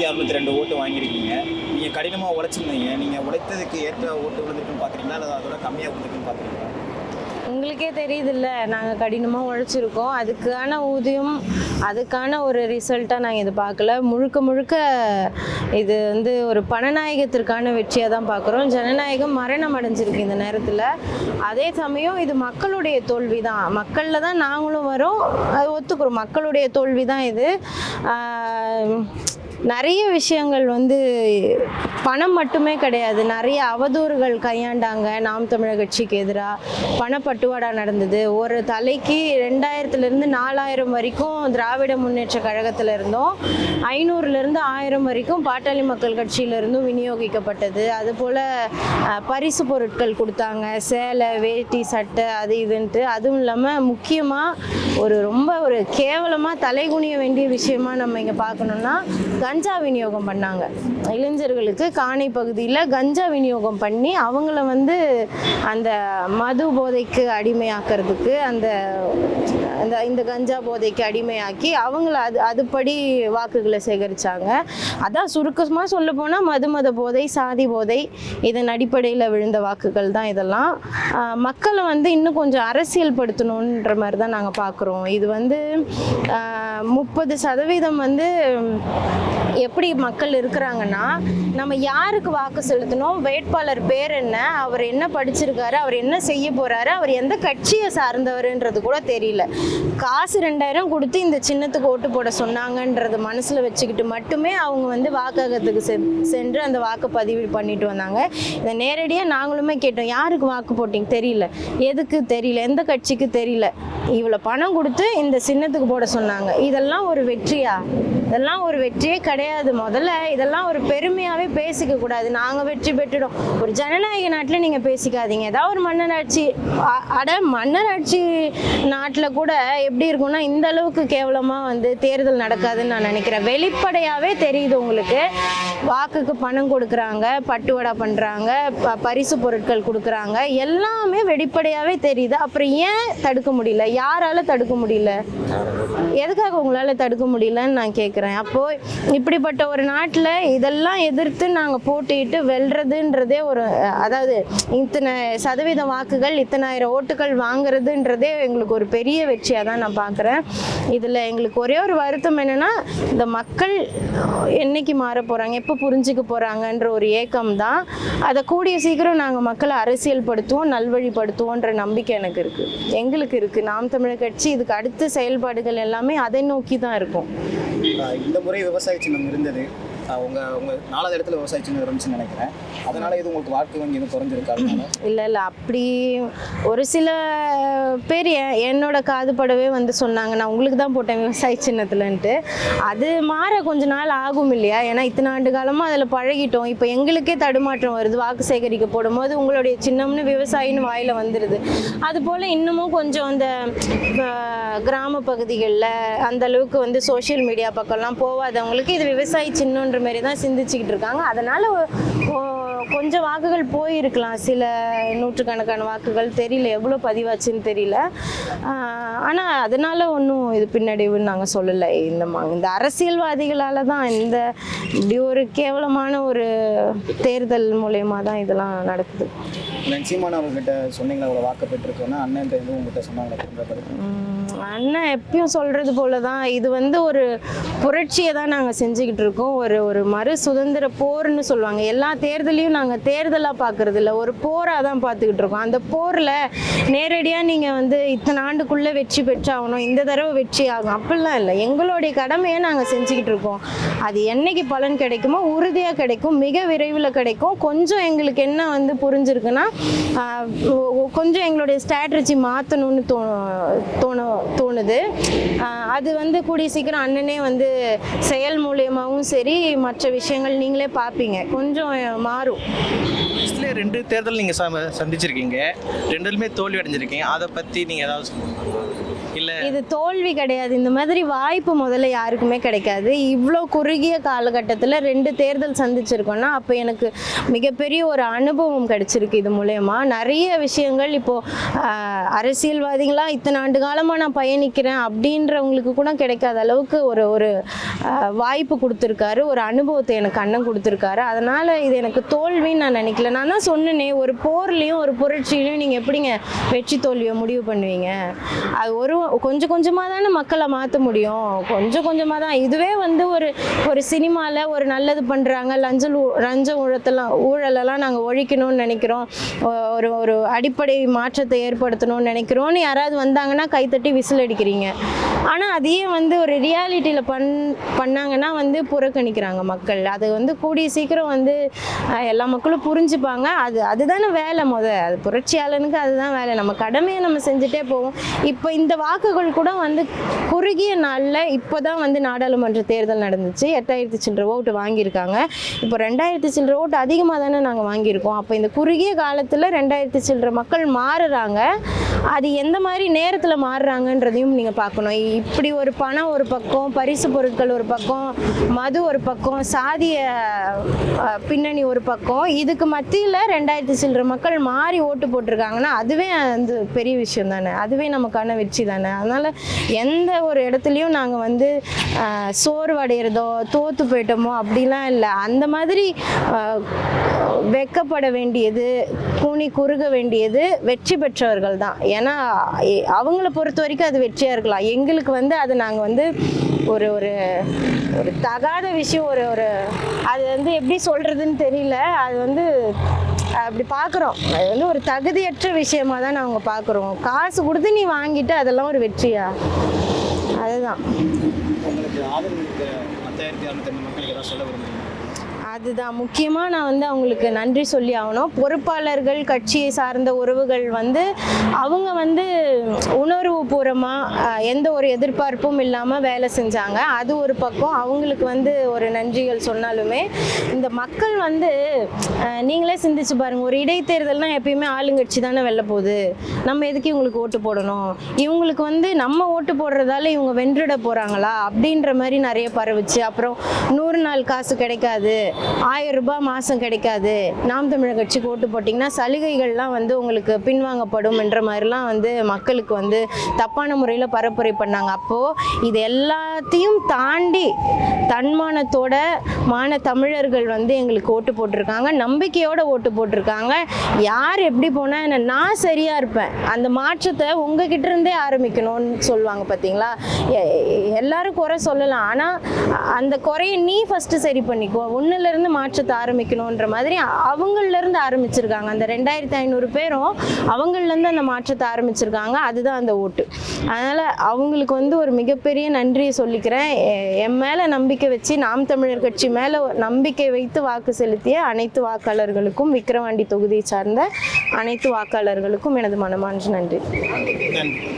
ஆயிரத்தி அறுநூத்தி ரெண்டு ஓட்டு வாங்கியிருக்கீங்க. நீங்கள் கடினமாக உழைச்சிருந்தீங்க. நீங்கள் உழைத்ததுக்கு ஏற்ற ஓட்டு விழுந்திருக்குன்னு பார்க்குறீங்களா அல்லது அதோட கம்மியாக விழுந்திருக்குன்னு பார்க்குறீங்களா உங்களுக்கே தெரியுதுல்ல நாங்கள் கடினமாக உழைச்சிருக்கோம். அதுக்கான ஊதியம் அதுக்கான ஒரு ரிசல்ட்டாக நாங்கள் இது பார்க்கல முழுக்க முழுக்க இது வந்து ஒரு பணநாயகத்திற்கான வெற்றியாக தான் பார்க்குறோம் ஜனநாயகம் மரணம் அடைஞ்சிருக்கு இந்த நேரத்தில். அதே சமயம் இது மக்களுடைய தோல்வி தான் மக்களில் தான் நாங்களும் வரோம். அது ஒத்துக்கிறோம். மக்களுடைய தோல்வி தான் இது நிறைய விஷயங்கள் வந்து பணம் மட்டுமே கிடையாது. நிறைய அவதூறுகள் கையாண்டாங்க. நாம் தமிழர் கட்சிக்கு எதிராக பணப்பட்டுவாடா நடந்தது. ஒரு தலைக்கு ரெண்டாயிரத்துலேருந்து நாலாயிரம் வரைக்கும் திராவிட முன்னேற்ற கழகத்தில் இருந்தோம். ஐநூறுலேருந்து ஆயிரம் வரைக்கும் பாட்டாளி மக்கள் கட்சியிலிருந்தும் விநியோகிக்கப்பட்டது. அதுபோல் பரிசு பொருட்கள் கொடுத்தாங்க. சேலை வேட்டி சட்டை அது இதுன்ட்டு. அதுவும் இல்லாமல் முக்கியமாக ஒரு ரொம்ப ஒரு கேவலமாக தலைகுனிய வேண்டிய விஷயமா நம்ம இங்கே பார்க்கணுன்னா கஞ்சா விநியோகம் பண்ணாங்க. இளைஞர்களுக்கு காணி பகுதியில் கஞ்சா விநியோகம் பண்ணி அவங்கள வந்து அந்த மது போதைக்கு அடிமையாக்கிறதுக்கு அந்த அந்த இந்த கஞ்சா போதைக்கு அடிமையாக்கி அவங்கள அது அதுபடி வாக்குகளை சேகரித்தாங்க அதான் சுருக்கமாக சொல்ல போனால் மது மத போதை சாதி போதை இதன் அடிப்படையில் விழுந்த வாக்குகள் தான் இதெல்லாம். மக்களை வந்து இன்னும் கொஞ்சம் அரசியல் படுத்தணுன்ற மாதிரி தான் நாங்கள் பார்க்குறோம் இது வந்து முப்பது சதவீதம் வந்து எப்படி மக்கள் இருக்கிறாங்கன்னா நம்ம யாருக்கு வாக்கு செலுத்தணும்? வேட்பாளர் பேர் என்ன? அவர் என்ன படிச்சிருக்காரு? அவர் என்ன செய்ய போறாரு? அவர் எந்த கட்சியை சார்ந்தவருன்றது கூட தெரியல. காசு ரெண்டாயிரம் கொடுத்து இந்த சின்னத்துக்கு ஓட்டு போட சொன்னாங்கன்றது மனசுல வச்சுக்கிட்டு மட்டுமே அவங்க வந்து வாக்ககத்துக்கு செ- சென்று அந்த வாக்கு பதிவு பண்ணிட்டு வந்தாங்க. இதை நேரடியாக நாங்களுமே கேட்டோம். யாருக்கு வாக்கு போட்டீங்க? தெரியல. எதுக்கு தெரியல? எந்த கட்சிக்கு தெரியல? இவ்வளோ பணம் கொடுத்து இந்த சின்னத்துக்கு போட சொன்னாங்க. இதெல்லாம் ஒரு வெற்றியா? இதெல்லாம் ஒரு வெற்றியே கிடையாது கிடையாது. முதல்ல இதெல்லாம் ஒரு பெருமையாகவே பேசிக்க கூடாது நாங்கள் வெற்றி பெற்றுடும் ஒரு ஜனநாயக நாட்டில் நீங்கள் பேசிக்காதீங்க. ஏதாவது ஒரு மன்னராட்சி அ- அட மன்னராட்சி நாட்டில் கூட எப்படி இருக்கும்னா இந்த அளவுக்கு கேவலமாக வந்து தேர்தல் நடக்காதுன்னு நான் நினைக்கிறேன். வெளிப்படையாகவே தெரியுது உங்களுக்கு. வாக்குக்கு பணம் கொடுக்குறாங்க பட்டுவடா பண்ணுறாங்க பரிசு பொருட்கள் கொடுக்குறாங்க. எல்லாமே வெளிப்படையாகவே தெரியுது. அப்புறம் ஏன் தடுக்க முடியல? யாரால தடுக்க முடியல? எதுக்காக உங்களால் தடுக்க முடியலன்னு நான் கேட்குறேன் அப்போது இப்படிப்பட்ட ஒரு நாட்டில் இதெல்லாம் எதிர்த்து நாங்கள் போட்டியிட்டு வெல்றதுன்றதே ஒரு அதாவது இத்தனை சதவீத வாக்குகள் இத்தனாயிரம் ஓட்டுகள் வாங்குறதுன்றதே எங்களுக்கு ஒரு பெரிய வெற்றியாக தான் நான் பார்க்குறேன் இதில் எங்களுக்கு ஒரே ஒரு வருத்தம் என்னென்னா இந்த மக்கள் என்னைக்கு மாற போகிறாங்க எப்போ புரிஞ்சுக்க போகிறாங்கன்ற ஒரு ஏக்கம் தான். அதை கூடிய சீக்கிரம் நாங்கள் மக்களை அரசியல்படுத்துவோம் நல்வழிப்படுத்துவோன்ற நம்பிக்கை எனக்கு இருக்குது எங்களுக்கு இருக்குது நாம் தமிழர் கட்சி இதுக்கு அடுத்த செயல்பாடுகள் எல்லாமே அதை நோக்கி தான் இருக்கும். இந்த முறை விவசாய சின்னம் இருந்தது. உங்கள் உங்கள் நாலாவது இடத்துல விவசாயிச்சுன்னு இருந்துச்சுன்னு நினைக்கிறேன். அதனால் இது உங்களுக்கு வாழ்க்கை வங்கி எதுவும் குறைஞ்சிருக்கா இல்லை இல்லை அப்படி ஒரு சில பேர் என்னோட காதுபடவே வந்து சொன்னாங்க நான் உங்களுக்கு தான் போட்டேன் விவசாய சின்னத்துலன்ட்டு. அது மாற கொஞ்ச நாள் ஆகும் இல்லையா? ஏன்னா இத்தனை ஆண்டு காலமாக அதில் பழகிட்டோம். இப்போ எங்களுக்கே தடுமாற்றம் வருது வாக்கு சேகரிக்க போடும்போது உங்களுடைய சின்னம்னு விவசாயின்னு வாயில் வந்துடுது அதுபோல் இன்னமும் கொஞ்சம் அந்த கிராம பகுதிகளில் அந்த அளவுக்கு வந்து சோஷியல் மீடியா பக்கம்லாம் போகாதவங்களுக்கு இது விவசாயி சின்னன்ற மாதிரி தான் சிந்திச்சுக்கிட்டு இருக்காங்க அதனால் கொஞ்சம் வாக்குகள் போயிருக்கலாம். சில நூற்றுக்கணக்கான வாக்குகள் தெரியல. எவ்வளோ பதிவாச்சுன்னு தெரியல. ஆனால் அதனால ஒன்றும் இது பின்னடைவுன்னு நாங்கள் சொல்லலை. இந்த ம- இந்த அரசியல்வாதிகளால் தான் இந்த இப்படி ஒரு கேவலமான ஒரு தேர்தல் மூலயமா தான் இதெல்லாம் நடக்குது. சீமான் அவர்கிட்ட சொன்னீங்களா? அவ்வளோ வாக்கு பெற்றிருக்கோன்னா அண்ணன் உங்ககிட்ட? உம், அண்ணன் எப்பயும் சொல்கிறது போல தான் இது வந்து ஒரு புரட்சியை தான் நாங்கள் செஞ்சுக்கிட்டு இருக்கோம். ஒரு ஒரு மறு சுதந்திர போர்னு சொல்லுவாங்க. எல்லா தேர்தலையும் நாங்கள் தேர்தலாக பார்க்கறது இல்லை ஒரு போராக தான் பார்த்துக்கிட்டு இருக்கோம். அந்த போரில் நேரடியாக நீங்கள் வந்து இத்தனை ஆண்டுக்குள்ளே வெற்றி பெற்றாகணும். இந்த தடவை வெற்றி ஆகும். அப்படிலாம் இல்லை. எங்களுடைய கடமையை நாங்கள் செஞ்சுக்கிட்டு இருக்கோம். அது என்னைக்கு பலன் கிடைக்குமோ உறுதியாக கிடைக்கும். மிக விரைவில் கிடைக்கும். கொஞ்சம் எங்களுக்கு என்ன வந்து புரிஞ்சிருக்குன்னா கொஞ்சம் எங்களுடைய ஸ்ட்ராட்டஜி மாற்றணும்னு தோணும் தோணும். தோணுது. அது வந்து கூடிய சீக்கிரம் அண்ணனே வந்து செயல் மூலியமாகவும் சரி மற்ற விஷயங்கள் நீங்களே பார்ப்பீங்க. கொஞ்சம் மாறும். ஃபஸ்ட்லேயே ரெண்டு தேர்தல் நீங்கள் ச சந்திச்சிருக்கீங்க. ரெண்டுலுமே தோல்வி அடைஞ்சிருக்கீங்க. அதை பற்றி நீங்கள் ஏதாவது சொல்லுங்க. இது தோல்வி கிடையாது. இந்த மாதிரி வாய்ப்பு முதல்ல யாருக்குமே கிடைக்காது. இவ்வளோ குறுகிய காலகட்டத்தில் ரெண்டு தேர்தல் சந்திச்சிருக்கோன்னா அப்போ எனக்கு மிகப்பெரிய ஒரு அனுபவம் கிடைச்சிருக்கு இது மூலயமா. நிறைய விஷயங்கள் இப்போது அரசியல்வாதிகளாக இத்தனை ஆண்டு காலமாக நான் பயணிக்கிறேன் அப்படின்றவங்களுக்கு கூட கிடைக்காத அளவுக்கு ஒரு ஒரு வாய்ப்பு கொடுத்துருக்காரு. ஒரு அனுபவத்தை எனக்கு அண்ணன் கொடுத்துருக்காரு. அதனால் இது எனக்கு தோல்வின்னு நான் நினைக்கல. நான் தான் சொன்னேனே ஒரு போர்லேயும் ஒரு புரட்சியிலையும் நீங்கள் எப்படிங்க வெற்றி தோல்வியை முடிவு பண்ணுவீங்க? அது ஒரு கொஞ்சம் கொஞ்சமாக தானே மக்களை மாற்ற முடியும். கொஞ்சம் கொஞ்சமாக தான். இதுவே வந்து ஒரு ஒரு சினிமாவில் ஒரு நல்லது பண்ணுறாங்க லஞ்சல் ஊ- லஞ்ச ஊழத்தெல்லாம் ஊழலெல்லாம் நாங்கள் ஒழிக்கணும்னு நினைக்கிறோம். ஒரு ஒரு அடிப்படை மாற்றத்தை ஏற்படுத்தணும்னு நினைக்கிறோன்னு யாராவது வந்தாங்கன்னா கைத்தட்டி விசில் அடிக்கிறீங்க. ஆனால் அதையே வந்து ஒரு ரியாலிட்டியில் பண் பண்ணாங்கன்னா வந்து புறக்கணிக்கிறாங்க மக்கள். அது வந்து கூடிய சீக்கிரம் வந்து எல்லா மக்களும் புரிஞ்சுப்பாங்க. அது அதுதானே வேலை முத. அது புரட்சியாளனுக்கு அதுதான் வேலை. நம்ம கடமையை நம்ம செஞ்சுட்டே போவோம். இப்போ இந்த வாக்குகள் கூட வந்து குறுகிய நாளில் இப்போ தான் வந்து நாடாளுமன்ற தேர்தல் நடந்துச்சு. எட்டாயிரத்தி சில்லற ஓட்டு வாங்கியிருக்காங்க. இப்போ ரெண்டாயிரத்தி சில்லற ஓட்டு அதிகமாக தானே நாங்கள் வாங்கியிருக்கோம். அப்போ இந்த குறுகிய காலத்தில் ரெண்டாயிரத்தி சில்லற மக்கள் மாறுறாங்க. அது எந்த மாதிரி நேரத்தில் மாறுறாங்கன்றதையும் நீங்கள் பார்க்கணும். இப்படி ஒரு பணம் ஒரு பக்கம் பரிசு பொருட்கள் ஒரு பக்கம் மது ஒரு பக்கம் சாதிய பின்னணி ஒரு பக்கம் இதுக்கு மத்தியில் ரெண்டாயிரத்தி சில்லற மக்கள் மாறி ஓட்டு போட்டிருக்காங்கன்னா அதுவே வந்து பெரிய விஷயம் தானே. அதுவே நமக்கான வெற்றி தானே. அதனால் எந்த ஒரு இடத்துலையும் நாங்கள் வந்து சோர்வடைகிறதோ தோற்று போயிட்டோமோ அப்படிலாம் இல்லை. அந்த மாதிரி வெக்கப்பட வெட்கப்பட வேண்டியது கூனி குறுக வேண்டியது வெற்றி பெற்றவர்கள் தான். ஏன்னா அவங்கள பொறுத்த வரைக்கும் அது வெற்றியாக இருக்கலாம். எங்களுக்கு வந்து அது நாங்கள் வந்து ஒரு ஒரு ஒரு தகாத விஷயம் ஒரு ஒரு அது வந்து எப்படி சொல்கிறதுன்னு தெரியல. அது வந்து அப்படி பார்க்குறோம் அது வந்து ஒரு தகுதியற்ற விஷயமா தான் நாங்கள் பார்க்குறோம் காசு கொடுத்து நீ வாங்கிட்டு அதெல்லாம் ஒரு வெற்றியா? அதுதான். அதுதான். முக்கியமாக நான் வந்து அவங்களுக்கு நன்றி சொல்லி ஆகணும். பொறுப்பாளர்கள் கட்சியை சார்ந்த உறவுகள் வந்து அவங்க வந்து உணர்வுபூர்வமாக எந்த ஒரு எதிர்பார்ப்பும் இல்லாமல் வேலை செஞ்சாங்க. அது ஒரு பக்கம். அவங்களுக்கு வந்து ஒரு நன்றிகள் சொன்னாலுமே இந்த மக்கள் வந்து நீங்களே சிந்திச்சு பாருங்கள் ஒரு இடைத்தேர்தல்னால் எப்பயுமே ஆளுங்கட்சி தானே வெளில போகுது. நம்ம எதுக்கு இவங்களுக்கு ஓட்டு போடணும்? இவங்களுக்கு வந்து நம்ம ஓட்டு போடுறதால இவங்க வென்றுட போகிறாங்களா அப்படின்ற மாதிரி நிறைய பரவுச்சு. அப்புறம் நூறு நாள் காசு கிடைக்காது. ஆயிரம் ரூபாய் மாதம் கிடைக்காது. நாம் தமிழர் கட்சிக்கு ஓட்டு போட்டிங்கன்னா சலுகைகள்லாம் வந்து உங்களுக்கு பின்வாங்கப்படும் என்ற மாதிரிலாம் வந்து மக்களுக்கு வந்து தப்பான முறையில் பரப்புரை பண்ணாங்க. அப்போது இது எல்லாத்தையும் தாண்டி தன்மானத்தோட மான தமிழர்கள் வந்து எங்களுக்கு ஓட்டு போட்டிருக்காங்க. நம்பிக்கையோட ஓட்டு போட்டிருக்காங்க. யார் எப்படி போனால் என்ன நான் சரியாக இருப்பேன். அந்த மாற்றத்தை உங்ககிட்ட இருந்தே ஆரம்பிக்கணும்னு சொல்லுவாங்க பார்த்தீங்களா எ- எல்லாரும் குறை சொல்லலாம். ஆனால் அந்த குறையை நீ ஃபஸ்ட்டு சரி பண்ணிக்கோ. ஒன்றுலேருந்து மாற்றத்தை ஆரம்பிக்கணுன்ற மாதிரி அவங்களிலேருந்து ஆரம்பிச்சிருக்காங்க. அந்த ரெண்டாயிரத்தி ஐநூறு பேரும் அவங்கள்லேருந்து அந்த மாற்றத்தை ஆரம்பிச்சிருக்காங்க. அதுதான் அந்த ஓட்டு. அதனால் அவங்களுக்கு வந்து ஒரு மிகப்பெரிய நன்றியை சொல்லிக்கிறேன். என் மேலே நம்பிக்கை வச்சு நாம் தமிழர் கட்சி மேலே நம்பிக்கை வைத்து வாக்கு செலுத்திய அனைத்து வாக்காளர்களுக்கும் விக்கிரவாண்டி தொகுதியை சார்ந்த அனைத்து வாக்காளர்களுக்கும் எனது மனமார்ந்த நன்றி. நன்றி.